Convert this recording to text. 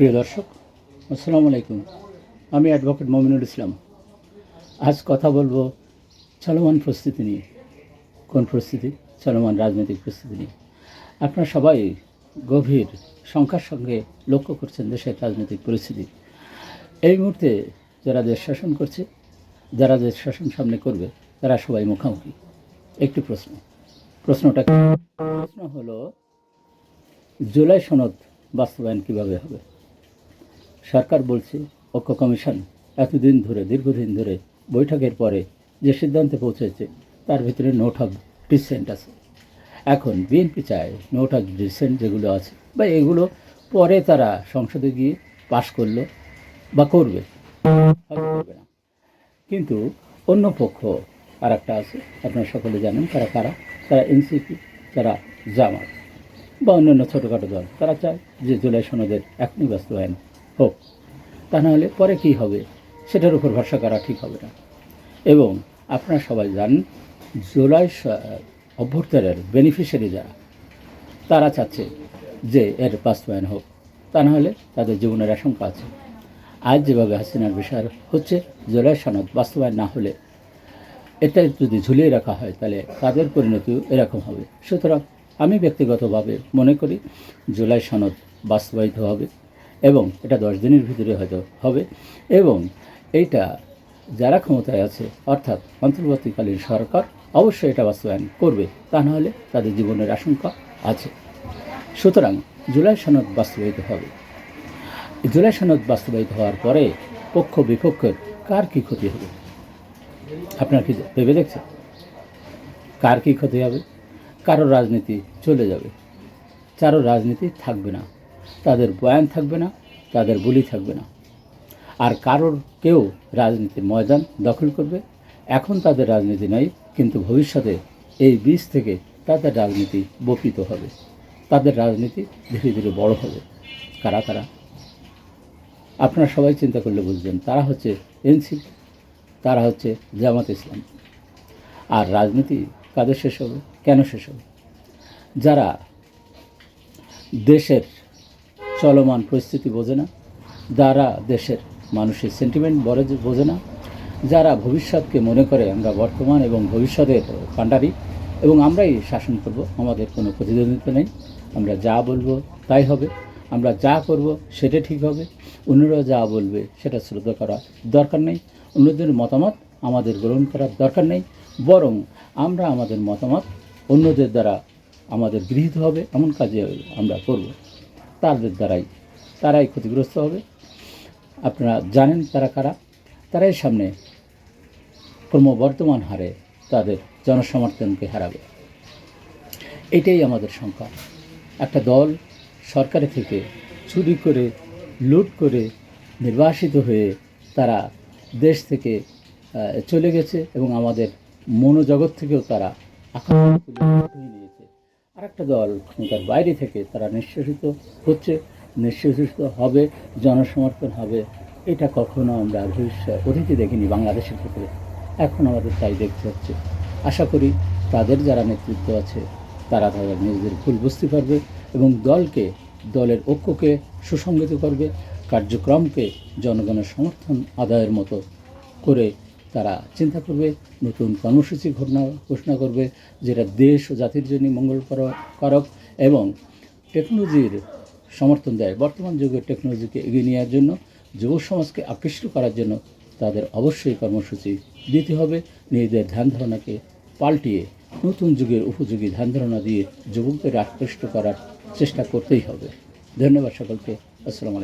প্রিয় দর্শক, আসসালামু আলাইকুম। আমি অ্যাডভোকেট মমিনুল ইসলাম। আজ কথা বলব চলমান পরিস্থিতি নিয়ে। কোন পরিস্থিতি চলমান রাজনৈতিক পরিস্থিতি নিয়ে। আপনারা সবাই গভীর সংখ্যার সঙ্গে লক্ষ্য করছেন দেশের রাজনৈতিক পরিস্থিতি। এই মুহূর্তে যারা দেশ শাসন করছে, যারা দেশ শাসন সামনে করবে, তারা সবাই মুখোমুখি। একটি প্রশ্ন। প্রশ্নটা? প্রশ্ন হলো, জুলাই সনদ বাস্তবায়ন কীভাবে হবে? সরকার বলছে, ঐক্য কমিশন এতদিন ধরে, দীর্ঘদিন ধরে বৈঠকের পরে যে সিদ্ধান্তে পৌঁছেছে, তার ভিতরে নোট অফ ডিসেন্ট আছে। এখন বিএনপি চায় নোট অফ ডিসেন্ট যেগুলো আছে, বা এগুলো পরে তারা সংসদে গিয়ে পাশ করল বা করবে। করবে না। কিন্তু অন্য পক্ষ আর একটা আছে, আপনারা সকলে জানেন তারা কারা? তারা এনসিপি তারা জামাত, বা অন্যান্য ছোটোখাটো দল। তারা চায় যে জুলাই সনদের এখনই বাস্তবায়ন হোক, তা নাহলে পরে কী হবে? সেটার উপর ভরসা করা ঠিক হবে না। এবং আপনারা সবাই জানেন, জুলাই অভ্যর্থনের বেনিফিশিয়ারি যারা, তারা চাচ্ছে যে এর বাস্তবায়ন হোক। তা নাহলে তাদের জীবনের আশঙ্কা আছে। আজ যেভাবে হাসিনার বিষয় হচ্ছে, জুলাই সনদ বাস্তবায়ন না হলে এটা যদি ঝুলিয়ে রাখা হয়, তাহলে তাদের পরিণতিও এরকম হবে। সুতরাং আমি ব্যক্তিগতভাবে মনে করি, জুলাই সনদ বাস্তবায়িত হবে। এবং এটা দশ দিনের ভিতরে হয়তো হবে। এবং এইটা যারা ক্ষমতায় আছে, অর্থাৎ অন্তর্বর্তীকালীন সরকার, অবশ্যই এটা বাস্তবায়ন করবে। তা নাহলে তাদের জীবনের আশঙ্কা আছে। সুতরাং জুলাই সনদ বাস্তবায়িত হবে। জুলাই সনদ বাস্তবায়িত হওয়ার পরে পক্ষ বিপক্ষের কার কী ক্ষতি হবে? আপনার কি ভেবে দেখছেন? কার কী ক্ষতি হবে? কারও রাজনীতি চলে যাবে। কারও রাজনীতি থাকবে না। তাদের বয়ান থাকবে না, তাদের বুলি থাকবে না। আর কারোর কেউ রাজনীতির ময়দান দখল করবে, এখন তাদের রাজনীতি নাই, কিন্তু ভবিষ্যতে এই বীজ থেকে তাদের রাজনীতি বপিত হবে। তাদের রাজনীতি ধীরে ধীরে বড় হবে। কারা কারা আপনারা সবাই চিন্তা করলে বুঝবেন, তারা হচ্ছে এনসিপি, তারা হচ্ছে জামাত ইসলাম। আর রাজনীতি কাদের শেষ হবে? কেন শেষ হবে? যারা দেশের চলমান পরিস্থিতি বোঝে না। যারা দেশের মানুষের সেন্টিমেন্ট বড় বোঝে না, যারা ভবিষ্যৎকে মনে করে আমরা বর্তমান এবং ভবিষ্যতের কাণ্ডারি এবং আমরাই শাসন করব, আমাদের কোনো প্রতিদ্বন্দ্বিতা নেই। আমরা যা বলব তাই হবে, আমরা যা করব সেটা ঠিক হবে অন্যরা যা বলবে সেটা শ্রদ্ধা করা দরকার নেই, অন্যদের মতামত আমাদের গ্রহণ করার দরকার নেই, বরং আমরা আমাদের মতামত অন্যদের দ্বারা আমাদের গৃহীত হবে, এমন কাজে আমরা করব। তাদের দ্বারাই, তারাই ক্ষতিগ্রস্ত হবে। আপনারা জানেন তারা কারা? তারাই সামনে ক্রমবর্ধমান হারে তাদের জনসমর্থনকে হারাবে। এটাই আমাদের সংখ্যা একটা দল সরকারি থেকে চুরি করে, লুট করে নির্বাসিত হয়ে তারা দেশ থেকে চলে গেছে এবং আমাদের মনোজগৎ থেকেও তারা আকাঙ্ক্ষা উঠিয়ে নিয়েছে আর একটা দল ক্ষমতার বাইরে থেকে তারা নিঃশ্বাসিত হচ্ছে নিঃশ্বাসিত হবে, জনসমর্থন হবে। এটা কখনো আমরা ভবিষ্যৎ, অতীতে দেখিনি বাংলাদেশের ক্ষেত্রে। এখন আমাদের তাই দেখতে হচ্ছে। আশা করি তাদের যারা নেতৃত্ব আছে, তারা তাদের নিজেদের ভুল বুঝতে পারবে এবং দলকে, দলের ঐক্যকে সুসংগত করবে, কার্যক্রমকে জনগণের সমর্থন আদায়ের মতো করে তারা চিন্তা করবে, নতুন কর্মসূচি ঘোষণা ঘোষণা করবে, যেটা দেশ ও জাতির জন্য মঙ্গলকর, কারক এবং টেকনোলজির সমর্থন দেয়। বর্তমান যুগের টেকনোলজিকে এগিয়ে নেওয়ার জন্য, যুব সমাজকে আকৃষ্ট করার জন্য তাদের অবশ্যই কর্মসূচি দিতে হবে। নিজেদের ধ্যান ধারণাকে পাল্টিয়ে নতুন যুগের উপযোগী ধ্যান ধারণা দিয়ে যুবকদের আকৃষ্ট করার চেষ্টা করতেই হবে। ধন্যবাদ সকলকে। আসসালামু